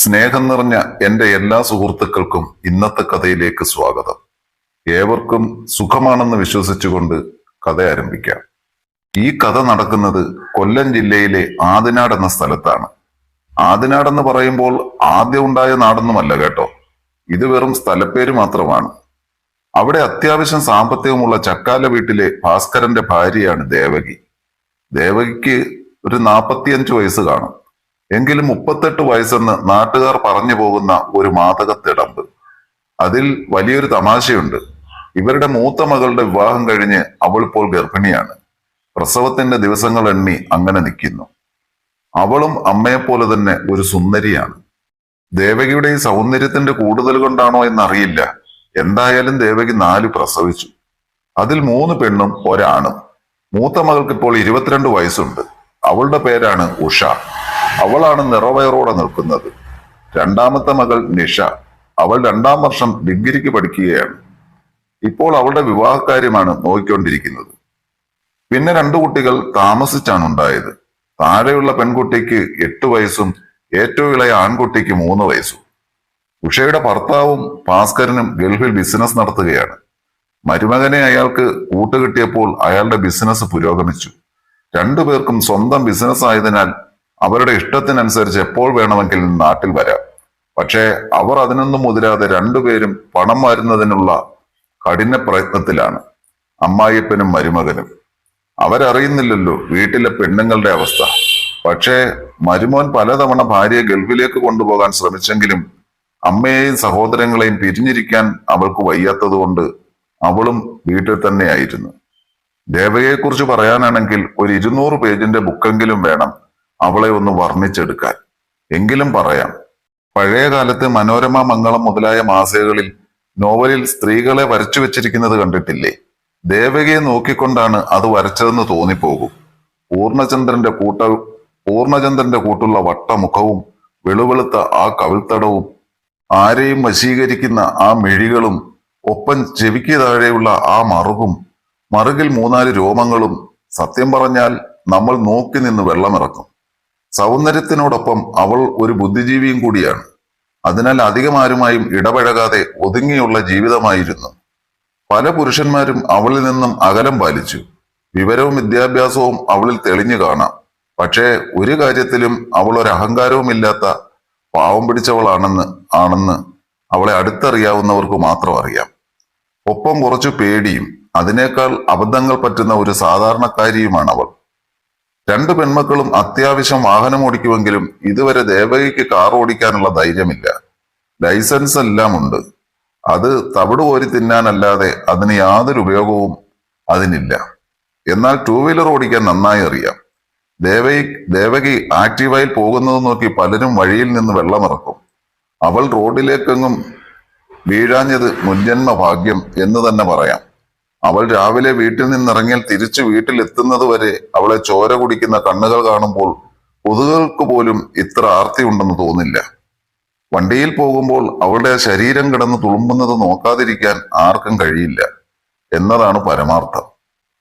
സ്നേഹം നിറഞ്ഞ എന്റെ എല്ലാ സുഹൃത്തുക്കൾക്കും ഇന്നത്തെ കഥയിലേക്ക് സ്വാഗതം. ഏവർക്കും സുഖമാണെന്ന് വിശ്വസിച്ചുകൊണ്ട് കഥ ആരംഭിക്കാം. ഈ കഥ നടക്കുന്നത് കൊല്ലം ജില്ലയിലെ ആദിനാട് എന്ന സ്ഥലത്താണ്. ആദിനാട് എന്ന് പറയുമ്പോൾ ആദ്യം ഉണ്ടായ നാടൊന്നുമല്ല കേട്ടോ. ഇത് വെറും സ്ഥലപ്പേര് മാത്രമാണ്. അവിടെ അത്യാവശ്യം സാമ്പത്തികമുള്ള ചക്കാല വീട്ടിലെ ഭാസ്കരന്റെ ഭാര്യയാണ് ദേവകി. ദേവകിക്ക് ഒരു നാപ്പത്തിയഞ്ച് വയസ്സ് കാണും. എങ്കിലും മുപ്പത്തെട്ട് വയസ്സെന്ന് നാട്ടുകാർ പറഞ്ഞു പോകുന്ന ഒരു മാതകത്തിടമ്പ്. അതിൽ വലിയൊരു തമാശയുണ്ട്. ഇവരുടെ മൂത്ത മകളുടെ വിവാഹം കഴിഞ്ഞ് അവൾ ഇപ്പോൾ ഗർഭിണിയാണ്. പ്രസവത്തിന്റെ ദിവസങ്ങൾ എണ്ണി അങ്ങനെ നിൽക്കുന്നു. അവളും അമ്മയെപ്പോലെ തന്നെ ഒരു സുന്ദരിയാണ്. ദേവകിയുടെ ഈ സൗന്ദര്യത്തിന്റെ കൂടുതൽ കൊണ്ടാണോ എന്നറിയില്ല. എന്തായാലും ദേവകി നാല് പ്രസവിച്ചു. അതിൽ മൂന്ന് പെണ്ണും ഒരാണും. മൂത്ത മകൾക്ക് ഇപ്പോൾ ഇരുപത്തിരണ്ട് വയസ്സുണ്ട്. അവളുടെ പേരാണ് ഉഷ. അവളാണ് നിറവയറോടെ നിൽക്കുന്നത്. രണ്ടാമത്തെ മകൾ നിഷ. അവൾ രണ്ടാം വർഷം ഡിഗ്രിക്ക് പഠിക്കുകയാണ്. ഇപ്പോൾ അവളുടെ വിവാഹകാര്യമാണ് നോക്കിക്കൊണ്ടിരിക്കുന്നത്. പിന്നെ രണ്ടു കുട്ടികൾ താമസിച്ചാണ് ഉണ്ടായത്. താഴെയുള്ള പെൺകുട്ടിക്ക് എട്ട് വയസ്സും ഏറ്റവും ഇളയ ആൺകുട്ടിക്ക് മൂന്ന് വയസ്സും. ഉഷയുടെ ഭർത്താവും ഭാസ്കരനും ഗൾഫിൽ ബിസിനസ് നടത്തുകയാണ്. മരുമകനെ അയാൾക്ക് കൂട്ടുകിട്ടിയപ്പോൾ അയാളുടെ ബിസിനസ് പുരോഗമിച്ചു. രണ്ടുപേർക്കും സ്വന്തം ബിസിനസ് ആയതിനാൽ അവരുടെ ഇഷ്ടത്തിനനുസരിച്ച് എപ്പോൾ വേണമെങ്കിലും നാട്ടിൽ വരാം. പക്ഷേ അവർ അതിനൊന്നും മുതിരാതെ രണ്ടുപേരും പണം വരുന്നതിനുള്ള കഠിന പ്രയത്നത്തിലാണ്. അമ്മായിപ്പനും മരുമകനും. അവരറിയുന്നില്ലല്ലോ വീട്ടിലെ പെണ്ണുങ്ങളുടെ അവസ്ഥ. പക്ഷേ മരുമോൻ പലതവണ ഭാര്യയെ ഗൾഫിലേക്ക് കൊണ്ടുപോകാൻ ശ്രമിച്ചെങ്കിലും അമ്മയെയും സഹോദരങ്ങളെയും പിരിഞ്ഞിരിക്കാൻ അവൾക്ക് വയ്യാത്തതുകൊണ്ട് അവളും വീട്ടിൽ തന്നെയായിരുന്നു. ദേവയെക്കുറിച്ച് പറയാനാണെങ്കിൽ ഒരു ഇരുന്നൂറ് പേജിന്റെ ബുക്കെങ്കിലും വേണം. അവളെ ഒന്ന് വർണിച്ചെടുക്കാൻ. എങ്കിലും പറയാം പഴയ കാലത്ത് മനോരമ മംഗളം മുതലായ മാസികകളിൽ നോവലിൽ സ്ത്രീകളെ വരച്ചു വെച്ചിരിക്കുന്നത് കണ്ടിട്ടില്ലേ? ദേവകയെ നോക്കിക്കൊണ്ടാണ് അത് വരച്ചതെന്ന് തോന്നിപ്പോകും. പൂർണചന്ദ്രന്റെ കൂട്ട പൂർണചന്ദ്രന്റെ കൂട്ടുള്ള വട്ടമുഖവും വെളുവെളുത്ത ആ കവിൾത്തടവും ആരെയും വശീകരിക്കുന്ന ആ മിഴികളും ഒപ്പം ചെവിക്ക് താഴെയുള്ള ആ മറുകും മറുകിൽ മൂന്നാൽ രോമങ്ങളും സത്യം പറഞ്ഞാൽ നമ്മൾ നോക്കി നിന്ന് വെള്ളമിറക്കും. സൗന്ദര്യത്തിനോടൊപ്പം അവൾ ഒരു ബുദ്ധിജീവിയും കൂടിയാണ്. അതിനാൽ അധികം ആരുമായും ഇടപഴകാതെ ഒതുങ്ങിയുള്ള ജീവിതമായിരുന്നു. പല പുരുഷന്മാരും അവളിൽ നിന്നും അകലം പാലിച്ചു. വിവരവും വിദ്യാഭ്യാസവും അവളിൽ തെളിഞ്ഞു കാണാം. പക്ഷേ ഒരു കാര്യത്തിലും അവൾ ഒരു അഹങ്കാരവുമില്ലാത്ത പാവം പിടിച്ചവളാണെന്ന് ആണെന്ന് അവളെ അടുത്തറിയാവുന്നവർക്ക് മാത്രം അറിയാം. ഒപ്പം കുറച്ചു പേടിയും അതിനേക്കാൾ അബദ്ധങ്ങൾ പറ്റുന്ന ഒരു സാധാരണക്കാരിയുമാണ് അവൾ. രണ്ടു പെൺമക്കളും അത്യാവശ്യം വാഹനം ഓടിക്കുമെങ്കിലും ഇതുവരെ ദേവകിക്ക് കാർ ഓടിക്കാനുള്ള ധൈര്യമില്ല. ലൈസൻസ് എല്ലാം ഉണ്ട്. അത് തവിട് കോരി തിന്നാനല്ലാതെ അതിന് യാതൊരു ഉപയോഗവും അതിനില്ല. എന്നാൽ ടൂ വീലർ ഓടിക്കാൻ നന്നായി അറിയാം. ദേവകി ദേവകി ആക്റ്റീവായി പോകുന്നത് നോക്കി പലരും വഴിയിൽ നിന്ന് വെള്ളമിറക്കും. അവൾ റോഡിലേക്കെങ്ങും വീഴാഞ്ഞത് മുൻജന്മ ഭാഗ്യം എന്ന് തന്നെ പറയാം. അവൾ രാവിലെ വീട്ടിൽ നിന്നിറങ്ങിയാൽ തിരിച്ചു വീട്ടിലെത്തുന്നത് വരെ അവളെ ചോര കുടിക്കുന്ന കണ്ണുകൾ കാണുമ്പോൾ കൊതുകൾക്ക് പോലും ഇത്ര ആർത്തി ഉണ്ടെന്ന് തോന്നില്ല. വണ്ടിയിൽ പോകുമ്പോൾ അവളുടെ ശരീരം കിടന്ന് തുളുമ്പുന്നത് നോക്കാതിരിക്കാൻ ആർക്കും കഴിയില്ല എന്നതാണ് പരമാർത്ഥം.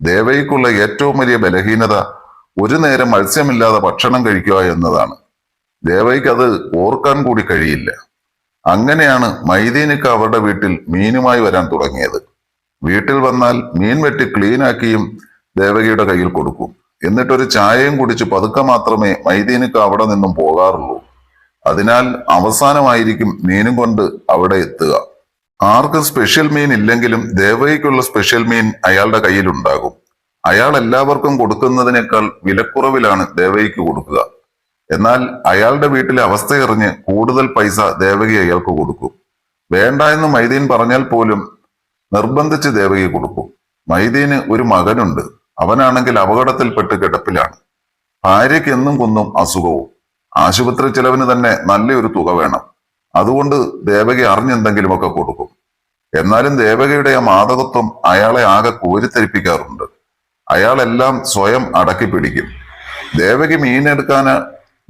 ദേവയ്ക്കുള്ള ഏറ്റവും വലിയ ബലഹീനത ഒരു നേരം മത്സ്യമില്ലാതെ ഭക്ഷണം കഴിക്കുക എന്നതാണ്. ദേവയ്ക്ക് അത് ഓർക്കാൻ കൂടി കഴിയില്ല. അങ്ങനെയാണ് മൈദീനിക്ക് അവരുടെ വീട്ടിൽ മീനുമായി വരാൻ തുടങ്ങിയത്. വീട്ടിൽ വന്നാൽ മീൻ വെട്ടി ക്ലീനാക്കിയും ദേവകിയുടെ കയ്യിൽ കൊടുക്കും. എന്നിട്ടൊരു ചായയും കുടിച്ച് പതുക്കെ മാത്രമേ മൈദീനിക്ക് അവിടെ നിന്നും പോകാറുള്ളൂ. അതിനാൽ അവസാനമായിരിക്കും മീനും കൊണ്ട് അവിടെ എത്തുക. ആർക്കും സ്പെഷ്യൽ മീൻ ഇല്ലെങ്കിലും ദേവകിക്കുള്ള സ്പെഷ്യൽ മീൻ അയാളുടെ കയ്യിലുണ്ടാകും അയാൾ എല്ലാവർക്കും കൊടുക്കുന്നതിനേക്കാൾ വിലക്കുറവിലാണ് ദേവകിക്ക് കൊടുക്കുക. എന്നാൽ അയാളുടെ വീട്ടിലെ അവസ്ഥയറിഞ്ഞ് കൂടുതൽ പൈസ ദേവകി അയാൾക്ക് കൊടുക്കും. വേണ്ട എന്ന് മൈദീൻ പറഞ്ഞാൽ പോലും നിർബന്ധിച്ച് ദേവകി കൊടുക്കും. മൈദീന് ഒരു മകനുണ്ട്. അവനാണെങ്കിൽ അപകടത്തിൽപ്പെട്ട് കിടപ്പിലാണ്. ഭാര്യയ്ക്ക് എന്നും കുന്നും അസുഖവും. ആശുപത്രി ചെലവിന് തന്നെ നല്ലൊരു തുക വേണം. അതുകൊണ്ട് ദേവകി അറിഞ്ഞെന്തെങ്കിലുമൊക്കെ കൊടുക്കും. എന്നാലും ദേവകയുടെ ആ മാതകത്വം അയാളെ ആകെ കോരിത്തരിപ്പിക്കാറുണ്ട്. അയാളെല്ലാം സ്വയം അടക്കി പിടിക്കും. ദേവകി മീനെടുക്കാൻ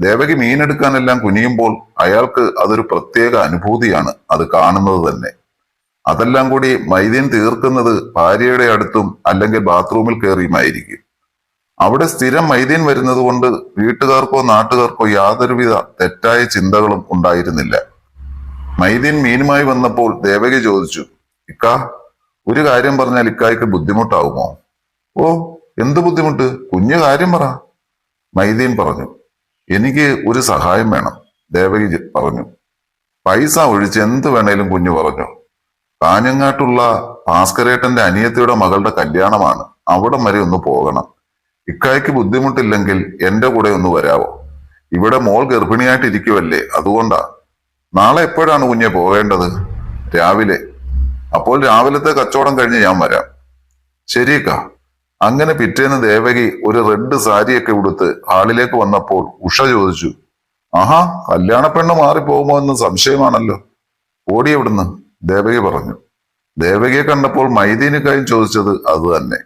ദേവകി മീനെടുക്കാനെല്ലാം കുനിയുമ്പോൾ അയാൾക്ക് അതൊരു പ്രത്യേക അനുഭൂതിയാണ് അത് കാണുന്നത് തന്നെ. അതെല്ലാം കൂടി മൈദീൻ തീർക്കുന്നത് ഭാര്യയുടെ അടുത്തും അല്ലെങ്കിൽ ബാത്റൂമിൽ കയറിയുമായിരിക്കും. അവിടെ സ്ഥിരം മൈദീൻ വരുന്നത് കൊണ്ട് വീട്ടുകാർക്കോ നാട്ടുകാർക്കോ യാതൊരുവിധ തെറ്റായ ചിന്തകളും ഉണ്ടായിരുന്നില്ല. മൈദീൻ മീനുമായി വന്നപ്പോൾ ദേവകി ചോദിച്ചു ഇക്ക ഒരു കാര്യം പറഞ്ഞാൽ ഇക്കായ്ക്ക് ബുദ്ധിമുട്ടാവുമോ? ഓ എന്ത് ബുദ്ധിമുട്ട്? കുഞ്ഞു കാര്യം പറ. മൈദീൻ പറഞ്ഞു എനിക്ക് ഒരു സഹായം വേണം. ദേവകി പറഞ്ഞു പൈസ ഒഴിച്ച് എന്ത് വേണേലും കുഞ്ഞു പറഞ്ഞു. കാഞ്ഞങ്ങാട്ടുള്ള ഭാസ്കരേട്ടന്റെ അനിയത്തിയുടെ മകളുടെ കല്യാണമാണ് അവിടം വരെ ഒന്ന് പോകണം. ഇക്കായ്ക്ക് ബുദ്ധിമുട്ടില്ലെങ്കിൽ എന്റെ കൂടെ ഒന്ന് വരാവോ? ഇവിടെ മോൾ ഗർഭിണിയായിട്ടിരിക്കുവല്ലേ അതുകൊണ്ടാ. നാളെ എപ്പോഴാണ് കുഞ്ഞെ പോകേണ്ടത്? രാവിലെ. അപ്പോൾ രാവിലത്തെ കച്ചവടം കഴിഞ്ഞ് ഞാൻ വരാം. ശരിയക്ക. അങ്ങനെ പിറ്റേന്ന് ദേവകി ഒരു റെഡ് സാരിയൊക്കെ ഉടുത്ത് ഹാളിലേക്ക് വന്നപ്പോൾ ഉഷ ചോദിച്ചു ആഹാ കല്യാണപ്പെണ്ണ് മാറിപ്പോകുമോ എന്ന് സംശയമാണല്ലോ. ഓടി എവിടുന്ന്? ദേവകി പറഞ്ഞു. ദേവകിയെ കണ്ടപ്പോൾ മൈദീനിക്കായും ചോദിച്ചത് അത് തന്നെ.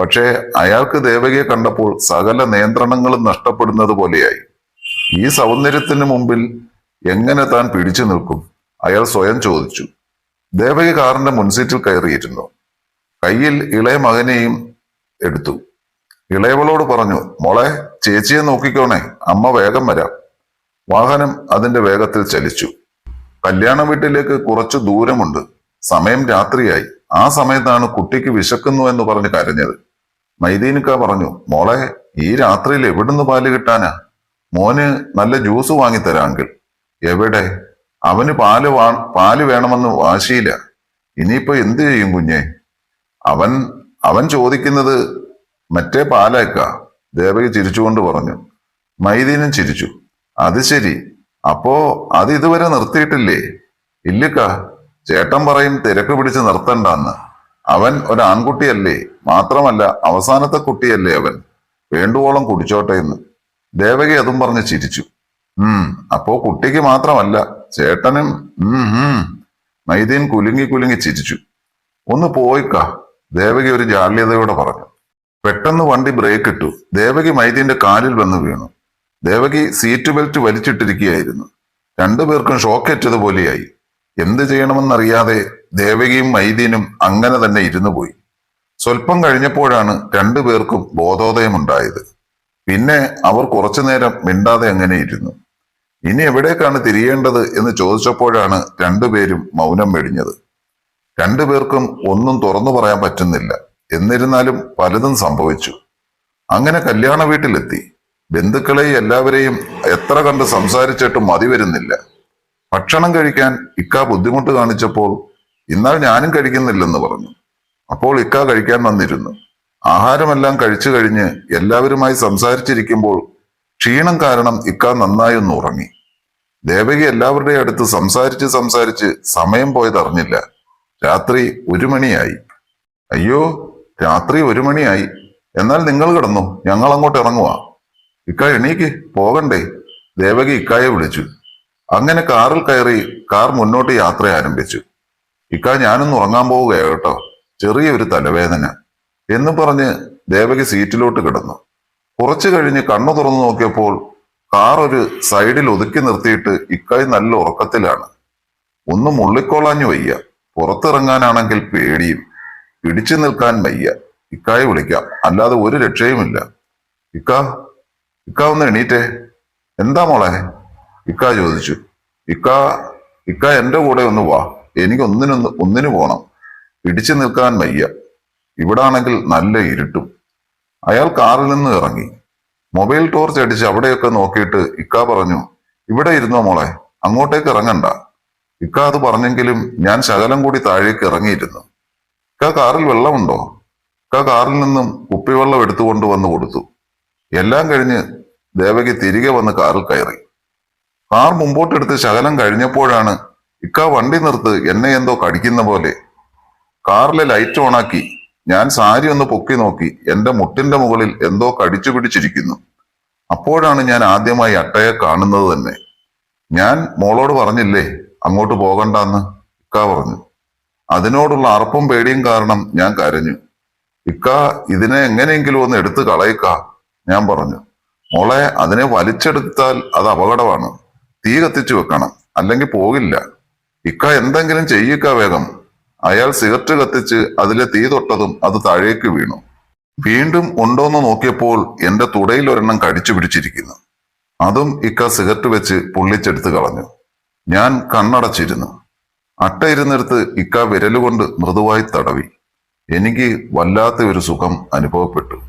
പക്ഷേ അയാൾക്ക് ദേവകിയെ കണ്ടപ്പോൾ സകല നിയന്ത്രണങ്ങളും നഷ്ടപ്പെടുന്നത് പോലെയായി. ഈ സൗന്ദര്യത്തിന് മുമ്പിൽ എങ്ങനെ താൻ പിടിച്ചു നിൽക്കും? അയാൾ സ്വയം ചോദിച്ചു. ദേവകി കാറിന്റെ മുൻസീറ്റിൽ കയറിയിരുന്നു. കയ്യിൽ ഇളയ മകനെയും എടുത്തു. ഇളയവളോട് പറഞ്ഞു മോളെ ചേച്ചിയെ നോക്കിക്കോണേ. അമ്മ വേഗം വരാം. വാഹനം അതിന്റെ വേഗത്തിൽ ചലിച്ചു. കല്യാണ വീട്ടിലേക്ക് കുറച്ചു ദൂരമുണ്ട്. സമയം രാത്രിയായി. ആ സമയത്താണ് കുട്ടിക്ക് വിശക്കുന്നു എന്ന് പറഞ്ഞ് കരഞ്ഞത്. മൈദീനിക്ക പറഞ്ഞു മോളെ ഈ രാത്രിയിൽ എവിടുന്ന് പാൽ കിട്ടാനാ? മോന് നല്ല ജ്യൂസ് വാങ്ങിത്തരാമെങ്കിൽ എവിടെ? അവന് പാൽ വാ പാൽ വേണമെന്ന് വാശിയില്ല. ഇനിയിപ്പോ എന്ത് ചെയ്യും കുഞ്ഞെ? അവൻ അവൻ ചോദിക്കുന്നത് മറ്റേ പാലേക്ക ദേവകി ചിരിച്ചുകൊണ്ട് പറഞ്ഞു. മൈദീനും ചിരിച്ചു. അത് ശരി. അപ്പോ അത് ഇതുവരെ നിർത്തിയിട്ടില്ലേ? ഇല്ലിക്ക ചേട്ടൻ പറയും തിരക്ക് പിടിച്ച് നിർത്തണ്ടെന്ന്. അവൻ ഒരു ആൺകുട്ടിയല്ലേ മാത്രമല്ല അവസാനത്തെ കുട്ടിയല്ലേ അവൻ. വേണ്ടുവോളം കുടിച്ചോട്ടെ എന്ന്. ദേവകി അതും പറഞ്ഞ് ചിരിച്ചു. ഉം അപ്പോ കുട്ടിക്ക് മാത്രമല്ല ചേട്ടനും ഉം ഉം മൈദീൻ കുലുങ്ങി കുലുങ്ങി ചിരിച്ചു. ഒന്ന് പോയിക്ക ദേവകി ഒരു ജാള്യതയോടെ പറഞ്ഞു. പെട്ടെന്ന് വണ്ടി ബ്രേക്ക് ഇട്ടു ദേവകി മൈദീന്റെ കാലിൽ വന്ന് വീണു. ദേവകി സീറ്റ് ബെൽറ്റ് വലിച്ചിട്ടിരിക്കുകയായിരുന്നു. രണ്ടുപേർക്കും ഷോക്കേറ്റതുപോലെയായി എന്ത് ചെയ്യണമെന്നറിയാതെ ദേവകിയും മൈദീനും അങ്ങനെ തന്നെ ഇരുന്നു പോയി. സ്വല്പം കഴിഞ്ഞപ്പോഴാണ് രണ്ടുപേർക്കും ബോധോദയമുണ്ടായത്. പിന്നെ അവർ കുറച്ചു നേരം മിണ്ടാതെ അങ്ങനെ ഇരുന്നു. ഇനി എവിടേക്കാണ് തിരിയേണ്ടത് എന്ന് ചോദിച്ചപ്പോഴാണ് രണ്ടുപേരും മൗനം വെടിഞ്ഞത്. രണ്ടുപേർക്കും ഒന്നും തുറന്നു പറയാൻ പറ്റുന്നില്ല. എന്നിരുന്നാലും പലതും സംഭവിച്ചു. അങ്ങനെ കല്യാണ വീട്ടിലെത്തി. ബന്ധുക്കളെ എല്ലാവരെയും എത്ര കണ്ട് സംസാരിച്ചിട്ടും മതി വരുന്നില്ല. ഭക്ഷണം കഴിക്കാൻ ഇക്ക ബുദ്ധിമുട്ട് കാണിച്ചപ്പോൾ ഇന്നാൾ ഞാനും കഴിക്കുന്നില്ലെന്ന് പറഞ്ഞു. അപ്പോൾ ഇക്ക കഴിക്കാൻ വന്നിരുന്നു. ആഹാരമെല്ലാം കഴിച്ചു കഴിഞ്ഞ് എല്ലാവരുമായി സംസാരിച്ചിരിക്കുമ്പോൾ ക്ഷീണം കാരണം ഇക്ക നന്നായി ഒന്ന് ഉറങ്ങി. ദേവകി എല്ലാവരുടെയും അടുത്ത് സംസാരിച്ച് സംസാരിച്ച് സമയം പോയതറിഞ്ഞില്ല രാത്രി ഒരു മണിയായി. അയ്യോ രാത്രി ഒരു മണിയായി. എന്നാൽ നിങ്ങൾ കിടന്നു? ഞങ്ങൾ അങ്ങോട്ട് ഇറങ്ങുവാ. ഇക്ക എണീക്ക് പോകണ്ടേ? ദേവകി ഇക്കായെ വിളിച്ചു. അങ്ങനെ കാറിൽ കയറി കാർ മുന്നോട്ട് യാത്ര ആരംഭിച്ചു. ഇക്ക ഞാനൊന്ന് ഉറങ്ങാൻ പോവുകയാണ് കേട്ടോ. ചെറിയൊരു തലവേദന. എന്ന് പറഞ്ഞ് ദേവകി സീറ്റിലോട്ട് കിടന്നു. കുറച്ചു കഴിഞ്ഞ് കണ്ണു തുറന്നു നോക്കിയപ്പോൾ കാർ ഒരു സൈഡിൽ ഒതുക്കി നിർത്തിയിട്ട് ഇക്കായി നല്ല ഉറക്കത്തിലാണ്. ഒന്ന് മുള്ളിക്കോളാഞ്ഞു വയ്യ. പുറത്തിറങ്ങാനാണെങ്കിൽ പേടിയും. പിടിച്ചു നിൽക്കാൻ വയ്യ. ഇക്കായെ വിളിക്കാം. അല്ലാതെ ഒരു രക്ഷയുമില്ല. ഇക്ക ഇക്ക ഒന്ന് എണീറ്റേ. എന്താ മോളെ? ഇക്ക ചോദിച്ചു. ഇക്ക ഇക്ക എന്റെ കൂടെ ഒന്ന് വാ. എനിക്ക് ഒന്നിനൊന്ന് ഒന്നിനു പോണം. പിടിച്ചു നിൽക്കാൻ വയ്യ. ഇവിടാണെങ്കിൽ നല്ല ഇരുട്ടും. അയാൾ കാറിൽ നിന്ന് ഇറങ്ങി. മൊബൈൽ ടോർച്ച് അടിച്ച് അവിടെയൊക്കെ നോക്കിയിട്ട് ഇക്ക പറഞ്ഞു ഇവിടെ ഇരുന്നോ മോളെ? അങ്ങോട്ടേക്ക് ഇറങ്ങണ്ട. ഇക്ക അത് പറഞ്ഞെങ്കിലും ഞാൻ ശകലം കൂടി താഴേക്ക് ഇറങ്ങിയിരുന്നു. ഇക്ക കാറിൽ വെള്ളമുണ്ടോ? ഇക്ക കാറിൽ നിന്നും കുപ്പിവെള്ളം എടുത്തുകൊണ്ട് വന്ന് കൊടുത്തു. എല്ലാം കഴിഞ്ഞ് ദേവകി തിരികെ വന്ന് കാറിൽ കയറി. കാർ മുമ്പോട്ടെടുത്ത് ശകലം കഴിഞ്ഞപ്പോഴാണ് ഇക്ക വണ്ടി നിർത്ത് എന്നെ എന്തോ കടിക്കുന്ന പോലെ. കാറിലെ ലൈറ്റ് ഓണാക്കി ഞാൻ സാരി ഒന്ന് പൊക്കി നോക്കി എന്റെ മുട്ടിന്റെ മുകളിൽ എന്തോ കടിച്ചു പിടിച്ചിരിക്കുന്നു. അപ്പോഴാണ് ഞാൻ ആദ്യമായി അട്ടയെ കാണുന്നത് തന്നെ. ഞാൻ മോളോട് പറഞ്ഞില്ലേ അങ്ങോട്ട് പോകണ്ടെന്ന്? ഇക്ക പറഞ്ഞു. അതിനോടുള്ള അറപ്പും പേടിയും കാരണം ഞാൻ കരഞ്ഞു. ഇക്ക ഇതിനെ എങ്ങനെയെങ്കിലും ഒന്ന് എടുത്തു കളയിക്ക ഞാൻ പറഞ്ഞു. മോളെ അതിനെ വലിച്ചെടുത്താൽ അത് അപകടമാണ്. തീ കത്തിച്ചു വെക്കണം. അല്ലെങ്കിൽ പോകില്ല. ഇക്ക എന്തെങ്കിലും ചെയ്യിക്ക വേഗം. അയാൾ സിഗരറ്റ് കത്തിച്ച് അതിലെ തീ തൊട്ടതും അത് താഴേക്ക് വീണു. വീണ്ടും ഉണ്ടോന്ന് നോക്കിയപ്പോൾ എന്റെ തുടയിൽ ഒരെണ്ണം കടിച്ചു പിടിച്ചിരിക്കുന്നു. അതും ഇക്ക സിഗരറ്റ് വെച്ച് പൊള്ളിച്ചെടുത്ത് കളഞ്ഞു. ഞാൻ കണ്ണടച്ചിരുന്നു. അട്ട ഇരുന്നിടത്ത് ഇക്ക വിരലുകൊണ്ട് മൃദുവായി തടവി. എനിക്ക് വല്ലാത്ത ഒരു സുഖം അനുഭവപ്പെട്ടു.